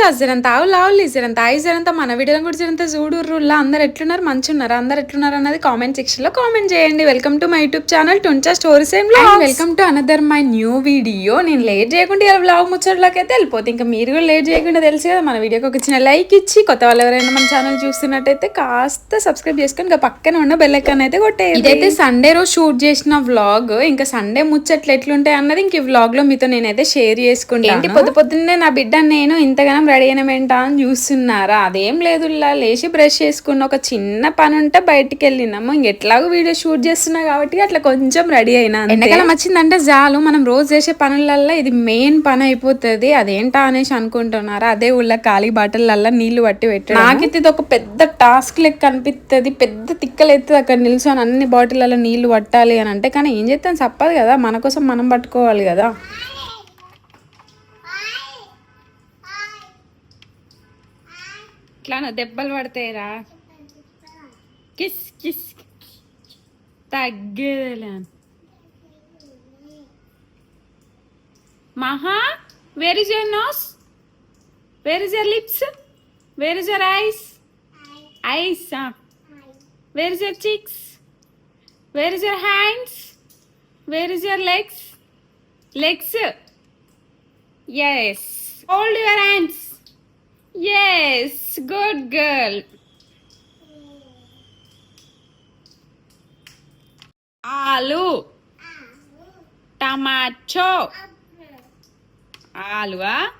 జరల్లా జరంత ఆవు లావులి జరంత ఆయి జరంత మన వీడియోలో కూడా జరంత చూడుర్రుల్లా అందరు ఎట్లున్నారు? మంచి ఉన్నారు అందరు ఎట్లున్నారు అన్నది కామెంట్ సెక్షన్లో కామెంట్ చేయండి. Welcome to my YouTube channel టుంచా stories and welcome to another my new video. నేను లేట్ చేయకుండా ఇలా బ్లాగ్ ముచ్చట్లోకి అయితే వెళ్ళిపోతే ఇంకా మీరు కూడా లేట్ చేయకుండా తెలుసు కదా మన వీడియోకి ఒక చిన్న లైక్ ఇచ్చి కొత్త వాళ్ళు ఎవరైనా మన ఛానల్ చూస్తున్నట్టయితే కాస్త సబ్స్క్రైబ్ చేసుకొని ఇంకా పక్కన ఉన్న బెల్ ఐకాన్ అయితే కొట్టే ఇదైతే సండే రోజు షూట్ చేసిన వ్లాగ్. ఇంకా సండే ముచ్చట్లు ఎట్లుంటాయి అన్నది ఇంక ఈ వ్లాగ్లో మీతో నేనైతే షేర్ చేసుకుంటాను. ఏంటి? పొద్దు పొద్దున్నే నా బిడ్డ నేను ఇంతగానం రెడీ అయినమేంటా అని చూస్తున్నారా? అదేం లేదు లేచి బ్రష్ చేసుకున్న ఒక చిన్న పని ఉంటే బయటికి వెళ్ళినాము ఎట్లాగో వీడియో షూట్ చేస్తున్నా కాబట్టి అట్లా కొంచెం రెడీ అయినా ఎండాకాలం వచ్చిందంటే చాలు మనం రోజు చేసే పనులల్లో ఇది మెయిన్ పని అయిపోతుంది. అదేంటా అనేసి అనుకుంటున్నారా? అదే ఊళ్ళో ఖాళీ బాటిల్లల్లో నీళ్ళు పట్టి పెట్టడం నాకైతే ఇది ఒక పెద్ద టాస్క్ లెక్క అనిపిస్తుంది పెద్ద తిక్కలు ఎత్తుంది అక్కడ నిల్చొని అన్ని బాటిళ్ళలో నీళ్ళు పట్టాలి అని అంటే కానీ ఏం చేస్తాం? తప్పదు కదా. మన కోసం మనం పట్టుకోవాలి కదా. ఇట్లా దెబ్బలు పడతాయిరా. కిస్ కిస్ తగ్గేదేలే మహా where is your nose where is your lips where is your eyes eyes where is your cheeks where is your hands where is your legs legs yes hold your hands Yes, good girl. Alu. Tamacho. Alu, ah?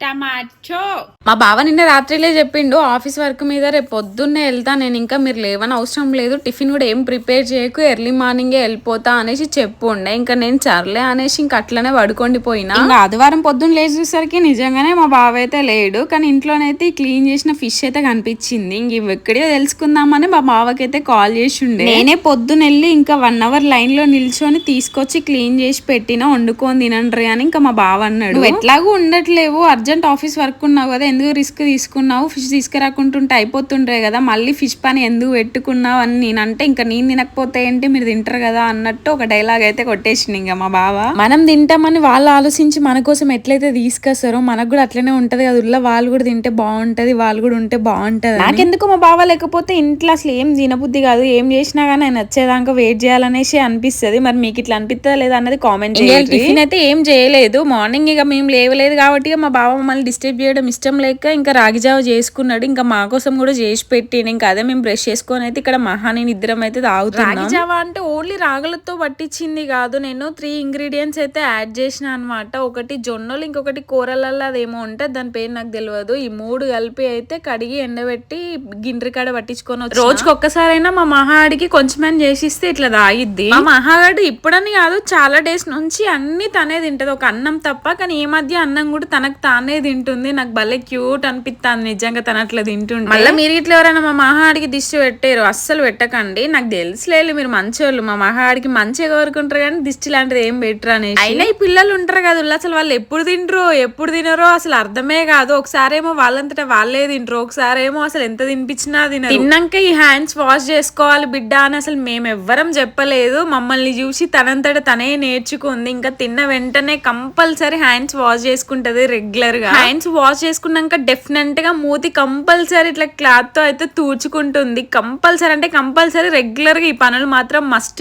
Tomato మా బావ నిన్న రాత్రిలే చెప్పిండు office work మీద రేపు పొద్దున్నే వెళ్తా నేను ఇంకా మీరు లేవని అవసరం లేదు టిఫిన్ కూడా ఏం ప్రిపేర్ చేయకు ఎర్లీ మార్నింగే వెళ్ళిపోతా అనేసి చెప్పుండే ఇంకా నేను చర్లే అనేసి ఇంకా అట్లనే పడుకోండి పోయినా. ఇంకా ఆదివారం పొద్దున్న లేచేసరికి నిజంగానే మా బావ అయితే లేడు కానీ ఇంట్లోనైతే క్లీన్ చేసిన ఫిష్ అయితే కనిపించింది. ఇంక ఇవి ఎక్కడే తెలుసుకుందామని మా బావకైతే కాల్ చేసి ఉండే నేనే పొద్దున్న వెళ్ళి ఇంకా వన్ అవర్ లైన్లో నిల్చొని తీసుకొచ్చి క్లీన్ చేసి పెట్టినా వండుకొని తినండ్రి అని ఇంకా మా బావ అన్నాడు. "నువ్వు ఎట్లాగూ ఉండట్లేవు అర్జెంట్ ఆఫీస్ వర్క్ ఉన్నావు కదా ఎందుకు రిస్క్ తీసుకున్నావు? ఫిష్ తీసుకురాకుంటుంటే అయిపోతుండ్రే కదా మళ్ళీ ఫిష్ పని ఎందుకు పెట్టుకున్నావు అని నేను అంటే ఇంకా నేను తినకపోతే ఏంటి మీరు తింటారు కదా అన్నట్టు ఒక డైలాగ్ అయితే కొట్టేసింది ఇంకా మా బావ. మనం తింటామని వాళ్ళు ఆలోచించి మన కోసం ఎట్లయితే తీసుకొస్తారో మనకు కూడా అట్లనే ఉంటది కదా ఉల్ల వాళ్ళు కూడా తింటే బాగుంటది వాళ్ళు కూడా ఉంటే బాగుంటది నాకెందుకు మా బావ లేకపోతే ఇంట్లో అసలు ఏం తినబుద్ధి కాదు ఏం చేసినా కానీ ఆయన వచ్చేదాకా వెయిట్ చేయాలనేసి అనిపిస్తది. మరి మీకు ఇట్లా అనిపిస్తుందా లేదా అన్నది కామెంట్ టిఫిన్ అయితే ఏం చేయలేదు. మార్నింగ్ ఇక మేము లేవలేదు కాబట్టి మా బావ మమ్మల్ని డిస్టర్బ్ చేయడం ఇష్టం లేక ఇంకా రాగి జావ చేసుకున్నాడు. ఇంకా మా కోసం కూడా చేసి పెట్టిండు. ఇంకా అదే మేము బ్రష్ చేసుకొని అయితే ఇక్కడ మహాని నిద్రం అయితే తాగుతున్నాం. రాగి జావ అంటే ఓన్లీ రాగులతో పట్టించింది కాదు. నేను త్రీ ఇంగ్రీడియంట్స్ అయితే యాడ్ చేసిన అన్నమాట. ఒకటి జొన్నలు ఇంకొకటి కూరలలో అదేమో ఉంటే దాని పేరు నాకు తెలియదు. ఈ మూడు కలిపి అయితే కడిగి ఎండబెట్టి గిండ్రి కాడ పట్టించుకొని వచ్చి రోజుకి ఒక్కసారైనా మా మహాడికి కొంచెమని చేసిస్తే ఇట్లా తాగిద్ది. మా మహాగాడు ఇప్పుడని కాదు చాలా డేస్ నుంచి అన్ని తనే తింటది. ఒక అన్నం తప్ప కానీ ఈ మధ్య అన్నం కూడా తనకు తానే తింటుంది. నాకు భలే క్యూట్ అనిపిస్తుంది నిజంగా తన అట్లా తింటుంది మళ్ళీ మీరు ఇట్లా ఎవరైనా మా మహాడికి దిష్టి పెట్టారు. అస్సలు పెట్టకండి. నాకు తెలుసులేదు మీరు మంచోళ్ళు. మా మహాడికి మంచిగా కోరుకుంటారు కానీ దిష్టి లాంటిది ఏం పెట్టరు అని అయినా ఈ పిల్లలు ఉంటారు కదా అసలు వాళ్ళు ఎప్పుడు తింటారో ఎప్పుడు తినరో అసలు అర్థమే కాదు. ఒకసారి ఏమో వాళ్ళంతటా వాళ్ళే తింటారు ఒకసారి ఏమో అసలు ఎంత తినిపించినా తినరు. తిన్నాక ఈ హ్యాండ్స్ వాష్ చేసుకోవాలి బిడ్డ అని అసలు మేము ఎవ్వరం చెప్పలేదు. మమ్మల్ని చూసి తనంతట తనే నేర్చుకుంది. ఇంకా తిన్న వెంటనే కంపల్సరీ హ్యాండ్స్ వాష్ చేసుకుంటది రెగ్యులర్ గా హ్యాండ్స్ వాష్ చేసుకున్నాక డెఫినెట్గా మూతి కంపల్సరీ ఇట్లా క్లాత్తో అయితే తూర్చుకుంటుంది కంపల్సరీ అంటే కంపల్సరీ రెగ్యులర్గా ఈ పనులు మాత్రం మస్ట్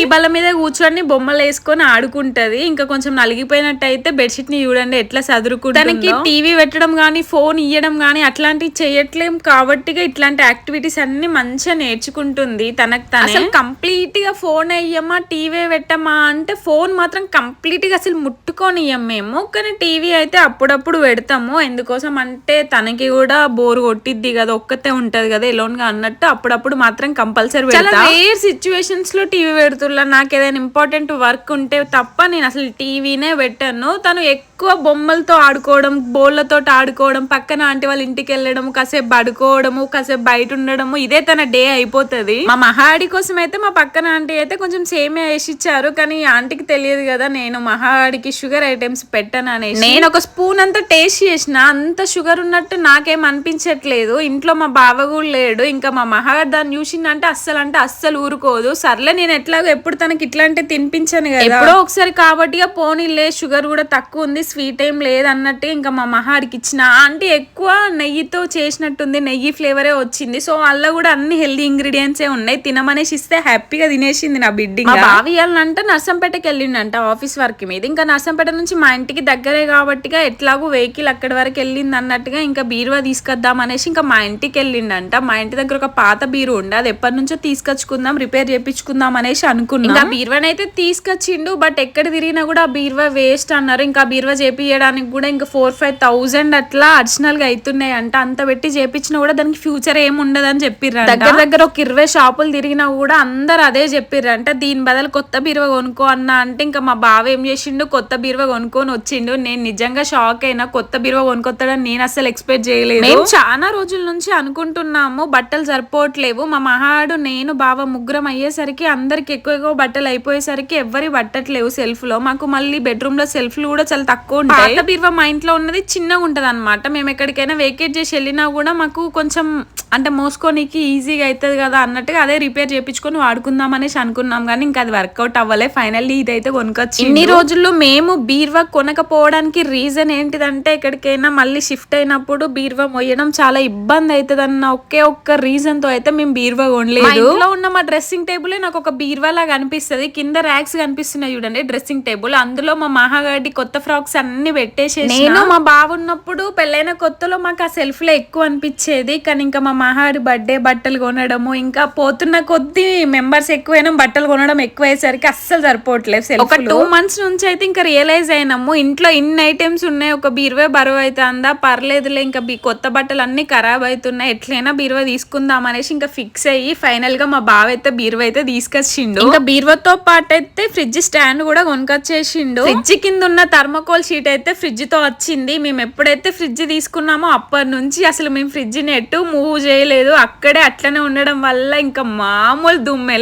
ఈ బల్ల మీద కూర్చొని బొమ్మలు వేసుకొని ఆడుకుంటది. ఇంకా కొంచెం నలిగిపోయినట్టు అయితే బెడ్షీట్ని చూడండి ఎట్లా చదురుకుంటుంది తనకి టీవీ పెట్టడం గానీ ఫోన్ ఇయ్యడం గానీ అట్లాంటివి చేయట్లేం కాబట్టి ఇట్లాంటి యాక్టివిటీస్ అన్ని మంచిగా నేర్చుకుంటుంది. తనకు తను. అసలు కంప్లీట్గా ఫోన్ అయ్యమ్మా టీవీ పెట్టమ్మా అంటే ఫోన్ మాత్రం కంప్లీట్గా అసలు ముట్టుకొని ఇయ్యం మేము. కానీ టీవీ అయితే అప్పుడప్పుడు పెడతాము. ఎందుకోసం అంటే తనకి కూడా బోర్ కొట్టిద్ది కదా ఒక్కతే ఉంటది కదా ఎలోన్గా అన్నట్టు అప్పుడప్పుడు మాత్రం కంపల్సరీ రేర్ సిచ్యువేషన్స్లో టీవీ పెడుతున్నా నాకు ఏదైనా ఇంపార్టెంట్ వర్క్ ఉంటే తప్ప నేను అసలు టీవీనే పెట్టాను. తను ఎక్కువ బొమ్మలతో ఆడుకోవడం బోళ్ళతో ఆడుకోవడం పక్కన ఆంటీ వాళ్ళ ఇంటికి వెళ్ళడం కాసేపు పడుకోవడము కాసేపు బయట ఉండడము ఇదే తన డే అయిపోతుంది. మా మహాడి కోసం అయితే మా పక్కన ఆంటీ అయితే కొంచెం సేమే వేసి ఇచ్చారు కానీ ఈ ఆంటీకి తెలియదు కదా నేను మహాడికి షుగర్ ఐటమ్స్ పెట్టాను అనేసి. నేను ఒక స్పూన్ తిన్నంత టేస్ట్ చేసిన అంత షుగర్ ఉన్నట్టు నాకేం అనిపించట్లేదు. ఇంట్లో మా బావ కూడా లేడు ఇంకా మా మహాగారు దాన్ని చూసిందంటే అస్సలు అంటే అస్సలు ఊరుకోదు. సర్లే నేను ఎట్లాగో ఎప్పుడు తనకి ఇట్లాంటి తినిపించాను కదా. ఎప్పుడో ఒకసారి కాబట్టి పోనీలే షుగర్ కూడా తక్కువ ఉంది స్వీట్ ఏం లేదు అన్నట్టు ఇంకా మా మహాడికి ఇచ్చిన. అంటే ఎక్కువ నెయ్యితో చేసినట్టుంది నెయ్యి ఫ్లేవరే వచ్చింది. సో అల్ల కూడా అన్ని హెల్దీ ఇంగ్రీడియంట్స్ ఏ ఉన్నాయి. తినమనేసి ఇస్తే హ్యాపీగా తినేసింది నా బిడ్డ మా బావి ఇవ్వాలంటే నర్సంపేటకి వెళ్ళిండంట ఆఫీస్ వర్క్ మీద ఇంకా నర్సంపేట నుంచి మా ఇంటికి దగ్గరే కాబట్టిగా ఎట్లాగో వెహికల్ అక్కడి వరకు వెళ్ళింది అన్నట్టుగా ఇంకా బీరువా తీసుకొద్దాం అనేసి ఇంకా మా ఇంటికి వెళ్ళిండంట. మా ఇంటి దగ్గర ఒక పాత బీరు ఉండే అది ఎప్పటి నుంచో తీసుకొచ్చుకుందాం రిపేర్ చేపించుకుందాం అనేసి అనుకున్నా. ఇంకా బీరువాని అయితే తీసుకొచ్చిండు బట్ ఎక్కడ తిరిగినా కూడా ఆ బీరువా వేస్ట్ అన్నారు. ఇంకా బీరువా చేపియడానికి కూడా ఇంకా ఫోర్ ఫైవ్ థౌజండ్ అట్లా అడిషనల్గా అవుతున్నాయి అంట అంత పెట్టి చేపించినా కూడా దానికి ఫ్యూచర్ ఏమి ఉండదని చెప్పిర్రు దగ్గర దగ్గర ఒక ఇరవై షాపులు తిరిగినా కూడా అందరు అదే చెప్పిర్రంట. దీని బదులు కొత్త బీరువా కొనుక్కో అన్న అంటే ఇంకా మా బావ ఏం చేసిండు? కొత్త బీరువా కొనుక్కొని వచ్చిండు. నేను నిజంగా షాక్ అయినా కొత్త బీరువా కొనుక్కొస్తాడని నేను అసలు ఎక్స్పెక్ట్ చేయలేదు. మేము చాలా రోజుల నుంచి అనుకుంటున్నాము బట్టలు సరిపోవట్లేవు. మా మహాడు నేను బావ ముగ్గురం అయ్యేసరికి అందరికి ఎక్కువ ఎక్కువ బట్టలు అయిపోయేసరికి ఎవరి పట్టట్లేవు సెల్ఫ్లో మాకు మళ్ళీ బెడ్రూమ్లో సెల్ఫ్లు కూడా చాలా తక్కువ ఉంటాయి బీరువా మా ఇంట్లో ఉన్నది చిన్నగా ఉంటది అనమాట మేము ఎక్కడికైనా వేకేట్ చేసి వెళ్ళినా కూడా మాకు కొంచెం అంటే మోసుకోనికి ఈజీగా అవుతుంది కదా అన్నట్టుగా అదే రిపేర్ చేయించుకొని వాడుకుందాం అనేసి అనుకున్నాం కానీ ఇంకా అది వర్కౌట్ అవ్వలే. ఫైనల్లీ ఇదైతే కొనుక్కొచ్చి ఇన్ని రోజుల్లో మేము బీర్వా కొనకపోవడానికి రీజన్ ఏంటిదంటే ఎక్కడికైనా మళ్ళీ షిఫ్ట్ అయినప్పుడు బీర్వా మొయ్యడం చాలా ఇబ్బంది అవుతుంది అన్న ఒకే ఒక్క రీజన్తో అయితే మేము బీర్వా కొనలేదు. ఇంట్లో ఉన్న మా డ్రెస్సింగ్ టేబుల్ నాకు ఒక బీర్వా లాగా అనిపిస్తుంది. కింద ర్యాక్స్ కనిపిస్తున్నాయి చూడండి డ్రెస్సింగ్ టేబుల్ అందులో మా మహాగడి కొత్త ఫ్రాక్స్ అన్ని పెట్టేసి నేను మా బావ ఉన్నప్పుడు పెళ్ళైన కొత్తలో మాకు ఆ సెల్ఫ్లో ఎక్కువ అనిపించేది. కానీ ఇంకా మా మహాడి బర్త్డే బట్టలు కొనడము ఇంకా పోతున్న కొద్ది మెంబర్స్ ఎక్కువైనా బట్టలు కొనడం ఎక్కువ అయ్యేసరికి అస్సలు సరిపోవట్లేదు ఒక టూ మంత్స్ నుంచి అయితే ఇంకా రియలైజ్ అయినాము. ఇంట్లో ఇన్ని ఐటమ్స్ ఉన్నాయి ఒక బీరువే బరువు అయితే అందా పర్లేదులే ఇంకా కొత్త బట్టలు అన్ని ఖరాబ్ అవుతున్నాయి ఎట్లయినా బీరువా తీసుకుందాం అనేసి ఇంకా ఫిక్స్ అయ్యి ఫైనల్గా మా బావ అయితే బీరువా అయితే తీసుకొచ్చిండు. ఇంకా బీరువాతో పాటు అయితే ఫ్రిడ్జ్ స్టాండ్ కూడా కొనుకొచ్చేసిండు. ఫ్రిడ్జ్ కింద ఉన్న థర్మకోల్ షీట్ అయితే ఫ్రిడ్జ్తో వచ్చింది. మేము ఎప్పుడైతే ఫ్రిడ్జ్ తీసుకున్నామో అప్పటి నుంచి అసలు మేము ఫ్రిడ్జ్ని ఎటు మూవ్ చేయలేదు. అక్కడే అట్లనే ఉండడం వల్ల ఇంకా మామూలు దుమ్ము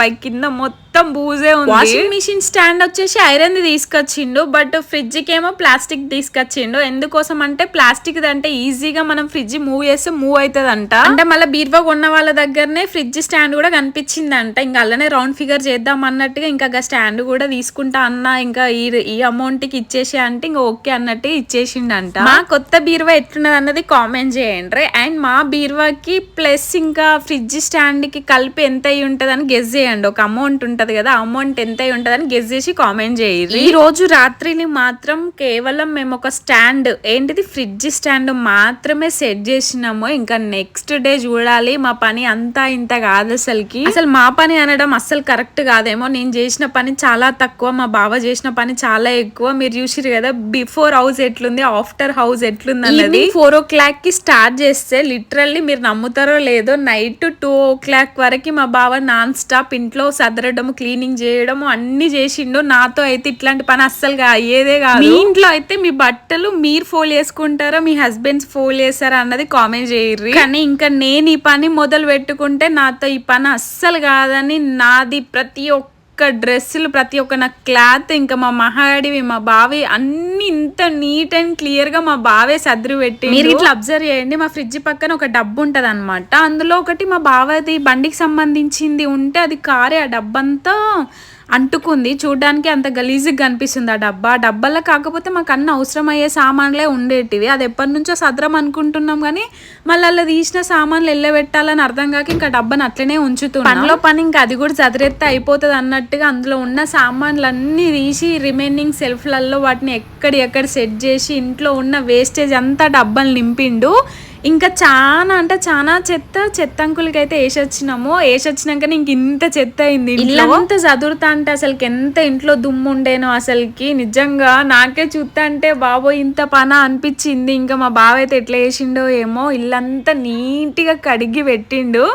బైక్ కింద మొత్తం బూజే ఉంది. వాషింగ్ మిషన్ స్టాండ్ వచ్చేసి ఐరన్ ది తీసుకొచ్చిండు బట్ ఫ్రిడ్జ్కి ఏమో ప్లాస్టిక్ తీసుకొచ్చిండు. ఎందుకోసం అంటే ప్లాస్టిక్ అంటే ఈజీగా మనం ఫ్రిడ్జ్ మూవ్ చేస్తే మూవ్ అవుతుంది అంట అంటే మళ్ళీ బీర్వా కొన్న వాళ్ళ దగ్గరనే ఫ్రిడ్జ్ స్టాండ్ కూడా కనిపించిందంట. ఇంకా అలానే రౌండ్ ఫిగర్ చేద్దాం అన్నట్టుగా ఇంకా స్టాండ్ కూడా తీసుకుంటా అన్న ఇంకా ఈ ఈ అమౌంట్కి ఇచ్చేసి అంటే ఇంకా ఓకే అన్నట్టు ఇచ్చేసిండంట. మా కొత్త బీరువా ఎట్లున్నది అన్నది కామెంట్ చేయండి అండ్ మా బీరువాకి ప్లస్ ఇంకా ఫ్రిడ్జ్ స్టాండ్కి కలిపి ఎంత అయి ఉంటది అని గెస్ చేయండి. ఒక అమౌంట్ ఉంటది కదా అమౌంట్ ఎంత అయి ఉంటది అని గెస్ చేసి కామెంట్ చేయండి ఈ రోజు రాత్రిని మాత్రం కేవలం మేము ఒక స్టాండ్ ఏంటిది ఫ్రిడ్జ్ స్టాండ్ మాత్రమే సెట్ చేసినాము. ఇంకా నెక్స్ట్ డే చూడాలి మా పని అంతా ఇంత కాదు అసలుకి. అసలు మా పని అనడం అస్సలు కరెక్ట్ కాదేమో. నేను చేసిన పని చాలా తక్కువ మా బావ చేసిన పని చాలా ఎక్కువ. మీరు చూసిరు కదా బిఫోర్ హౌస్ ఎట్లుంది ఆఫ్టర్ హౌస్ ఎట్లుంది అన్నది. ఫోర్ ఓ క్లాక్కి స్టార్ట్ చేస్తే లిటరల్లీ మీరు నమ్ముతారో లేదో నైట్ టూ ఓ క్లాక్ వరకు మా బావ నాన్ స్టాప్ ఇంట్లో సదరడం క్లీనింగ్ చేయడం అన్ని చేసిండు. నాతో అయితే ఇట్లాంటి పని అస్సలు అయ్యేదే కాదు. మీ ఇంట్లో అయితే మీ బట్టలు మీరు ఫోల్ చేసుకుంటారా? మీ హస్బెండ్స్ ఫోల్ చేస్తారా అన్నది కామెంట్ చేయర్రి. కానీ ఇంకా నేను ఈ పని మొదలు పెట్టుకుంటే నాతో ఈ పని అస్సలు కాదని నాది ప్రతి ఒక్క డ్రెస్సులు ప్రతి ఒక్క నా క్లాత్ ఇంకా మా మహాడివి మా బావి అన్ని ఇంత నీట్ అండ్ క్లియర్గా మా బావే సర్దురు పెట్టి మీరు ఇట్లా అబ్జర్వ్ చేయండి మా ఫ్రిడ్జ్ పక్కన ఒక డబ్బు ఉంటది అనమాట అందులో ఒకటి మా బావది బండికి సంబంధించింది ఉంటే అది కారే ఆ డబ్బంతా. అంటుకుంది. చూడడానికి అంత గలీజ్గా కనిపిస్తుంది ఆ డబ్బా. డబ్బాలో కాకపోతే మాకు అన్ని అవసరమయ్యే సామాన్లే ఉండేటివి. అది ఎప్పటి నుంచో సదరం అనుకుంటున్నాం కానీ మళ్ళీ అలా తీసిన సామాన్లు వెళ్ళబెట్టాలని అర్థం కాక ఇంకా డబ్బాని అట్లనే ఉంచుతున్నాం. పనిలో పని ఇంకా అది కూడా చదిరెత్తే అయిపోతుంది అన్నట్టుగా అందులో ఉన్న సామాన్లు అన్ని తీసి రిమైనింగ్ సెల్ఫ్లలో వాటిని ఎక్కడి ఎక్కడ సెట్ చేసి ఇంట్లో ఉన్న వేస్టేజ్ అంతా డబ్బాలు నింపిండు. ఇంకా చాలా అంటే చాలా చెత్త చెత్త అంకులకి అయితే వేసొచ్చినాము వేసొచ్చినాక ఇంక ఇంత చెత్త అయింది ఇంత చదురుతా అంటే అసలుకి ఎంత ఇంట్లో దుమ్ము ఉండేనో అసలుకి. నిజంగా నాకే చూస్తా అంటే బాబో ఇంత పన అనిపించింది ఇంకా మా బావ అయితే ఎట్లా వేసిండో ఏమో ఇల్లంతా నీట్గా కడిగి పెట్టిండు.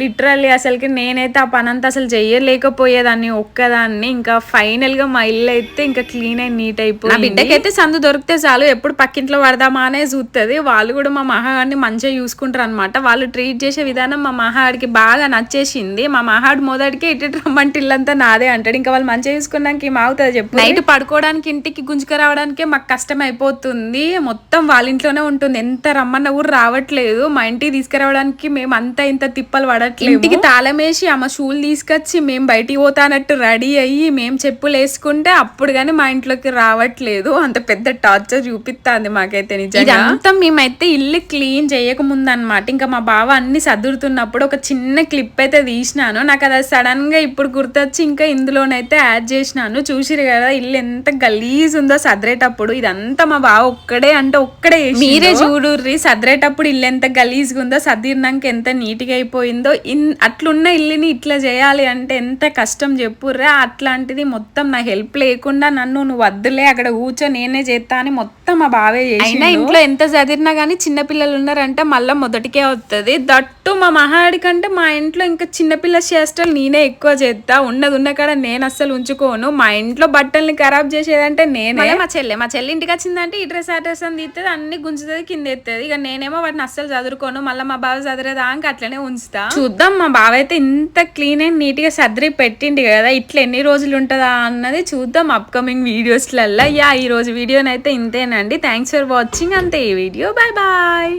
లిటరల్లీ అసలుకి నేనైతే ఆ పని అంతా అసలు చెయ్యలేకపోయేదాన్ని ఒక్కదాన్ని. ఇంకా ఫైనల్గా మా ఇల్లు అయితే ఇంకా క్లీన్ అయి నీట్ అయిపోయింది. బిడ్డకైతే సందు దొరికితే చాలు ఎప్పుడు పక్కింట్లో పడదామా అనే చూస్తుంది వాళ్ళు కూడా మా మహాగాడిని మంచిగా చూసుకుంటారు అనమాట వాళ్ళు ట్రీట్ చేసే విధానం మా మహాడికి బాగా నచ్చేసింది. మా మహాడు మొదటికే ఇటు రమ్మంటే ఇల్లంతా నాదే అంటాడు. ఇంకా వాళ్ళు మంచిగా చూసుకున్నాక ఏం అవుతుంది చెప్పు. నైట్ పడుకోవడానికి ఇంటికి గుంజుక రావడానికే మాకు కష్టం అయిపోతుంది. మొత్తం వాళ్ళ ఇంట్లోనే ఉంటుంది. ఎంత రమ్మన్న ఊరు రావట్లేదు. మా ఇంటికి తీసుకురావడానికి మేము అంతా ఇంత తిప్పలు పడట్లేదు ఇంటికి తాళం వేసి ఆమె షూలు తీసుకొచ్చి మేము బయటికి పోతానట్టు రెడీ అయ్యి మేము చెప్పులు వేసుకుంటే అప్పుడు కానీ మా ఇంట్లోకి రావట్లేదు. అంత పెద్ద టార్చర్ చూపిస్తుంది మాకైతే నిజంగా. అంతా మేమైతే ఇల్లు క్లీన్ చేయకముందు అనమాట ఇంకా మా బావ అన్ని సదురుతున్నప్పుడు ఒక చిన్న క్లిప్ అయితే తీసినాను. నాకు అది సడన్గా ఇప్పుడు గుర్తొచ్చి ఇంకా ఇందులోనైతే యాడ్ చేసినాను. చూసిరు కదా ఇల్లు ఎంత గలీజ్ ఉందో సదరేటప్పుడు. ఇదంతా మా బావ ఒక్కడే అంటే ఒక్కడే మీరే చూడుర్రి సదరేటప్పుడు ఇల్లు ఎంత గలీజ్గా ఉందో సదిరినాక ఎంత నీట్గా అయిపోయిందో ఇన్ అట్లున్న ఇల్లుని ఇట్లా చేయాలి అంటే ఎంత కష్టం చెప్పుర్రా? అట్లాంటిది మొత్తం నా హెల్ప్ లేకుండా నన్ను నువ్వు వద్దులే అక్కడ కూర్చో నేనే చేస్తా అని మొత్తం మా బావే అయినా ఇంట్లో ఎంత చదివినా కానీ చిన్న పిల్లలు ఉన్నారంటే మళ్ళీ మొదటికే వస్తుంది దట్టు మా మహాడి కంటే మా ఇంట్లో ఇంకా చిన్నపిల్ల చేష్టలు నేనే ఎక్కువ చేస్తా ఉన్నది ఉన్న కాడ నేను అస్సలు ఉంచుకోను. మా ఇంట్లో బట్టల్ని ఖరాబ్ చేసేదంటే నేనే. మా చెల్లె మా చెల్లి ఇంటికి వచ్చిందంటే ఈ డ్రెస్ ఆ డ్రెస్ అని తీస్తుంది అన్ని గుంజుతుంది కింద ఎత్తది. ఇక నేనేమో వాటిని అస్సలు చదువుకోను. మళ్ళీ మా బావ చదివేదాకా అట్లనే ఉంచుతా. చూద్దాం. మా బావ అయితే ఇంత క్లీన్ అండ్ నీట్గా సర్దరి పెట్టిండి కదా ఇట్లా ఎన్ని రోజులు ఉంటుందా అన్నది చూద్దాం అప్కమింగ్ వీడియోస్లల్లా యా ఈ రోజు వీడియోనైతే ఇంతేనండి. థ్యాంక్స్ ఫర్ వాచింగ్ అంతే ఈ వీడియో బాయ్ బాయ్